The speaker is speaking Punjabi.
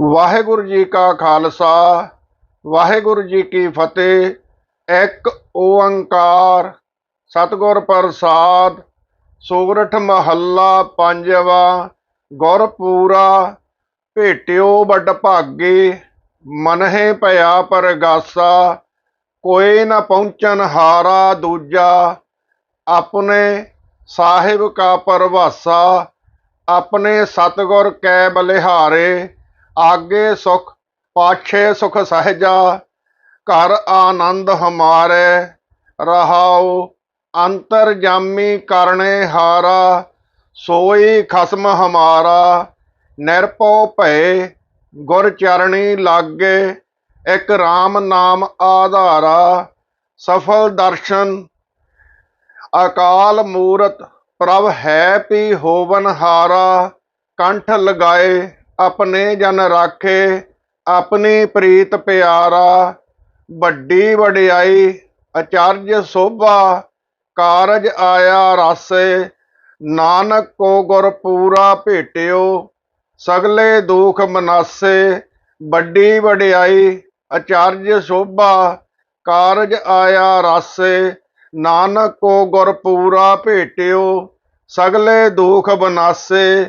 ਵਾਹਿਗੁਰੂ ਜੀ ਕਾ ਖਾਲਸਾ, ਵਾਹਿਗੁਰੂ ਜੀ ਕੀ ਫਤਿਹ। ਇੱਕ ਓੰਕਾਰ, ਸਤਿਗੁਰ ਪ੍ਰਸਾਦ ਸੋਰਠ ਮਹੱਲਾ ਪੰਜਵਾ, ਗੁਰਪੂਰਾ, ਭੇਟਿਓ ਵੱਡ ਭਾਗੇ, ਮਨਹਿ ਭਇਆ ਪਰਗਾਸਾ, ਕੋਈ ਨਾ ਪਹੁੰਚਨ ਹਾਰਾ ਦੂਜਾ, ਆਪਣੇ ਸਾਹਿਬ ਕਾ ਪਰਵਾਸਾ, ਆਪਣੇ ਸਤਿਗੁਰ ਕੈ ਬਲਿਹਾਰੇ ਆਗੇ ਸੁਖ, ਪਾਛੇ ਸੁਖ ਸਹਜਾ, ਘਰ ਆਨੰਦ ਹਮਾਰੇ, ਰਹਾਉ, ਅੰਤਰ ਜਾਮੀ ਕਰਨੇ ਹਾਰਾ, ਸੋਈ ਖਸਮ ਹਮਾਰਾ ਨਿਰਭਉ ਭੈ ਗੁਰ ਚਰਣੀ ਲਾਗੇ, ਇਕ RAM ਨਾਮ ਆਧਾਰਾ, ਸਫਲ ਦਰਸ਼ਨ, ਅਕਾਲ ਮੂਰਤ, ਪ੍ਰਭ ਹੈ ਪੀ ਹੋਵਨ ਹਾਰਾ, ਕੰਠ ਲਗਾਏ। ਆਪਣੇ ਜਨ ਰਾਖੇ, ਆਪਣੀ ਪ੍ਰੀਤ ਪਿਆਰਾ, ਵੱਡੀ ਵਡਿਆਈ, ਅਚਰਜ ਸੋਭਾ, ਕਾਰਜ ਆਇਆ ਰਾਸੇ, ਨਾਨਕ ਕੋ ਗੁਰ ਪੂਰਾ ਭੇਟਿਓ, ਸਗਲੇ ਦੁਖ ਮਨਾਸੇ, ਵੱਡੀ ਵਡਿਆਈ, ਅਚਰਜ ਸੋਭਾ, ਕਾਰਜ ਆਇਆ ਰਾਸੇ, ਨਾਨਕ ਕੋ ਗੁਰ ਪੂਰਾ ਭੇਟਿਓ, ਸਗਲੇ ਦੁਖ ਬਨਾਸੇ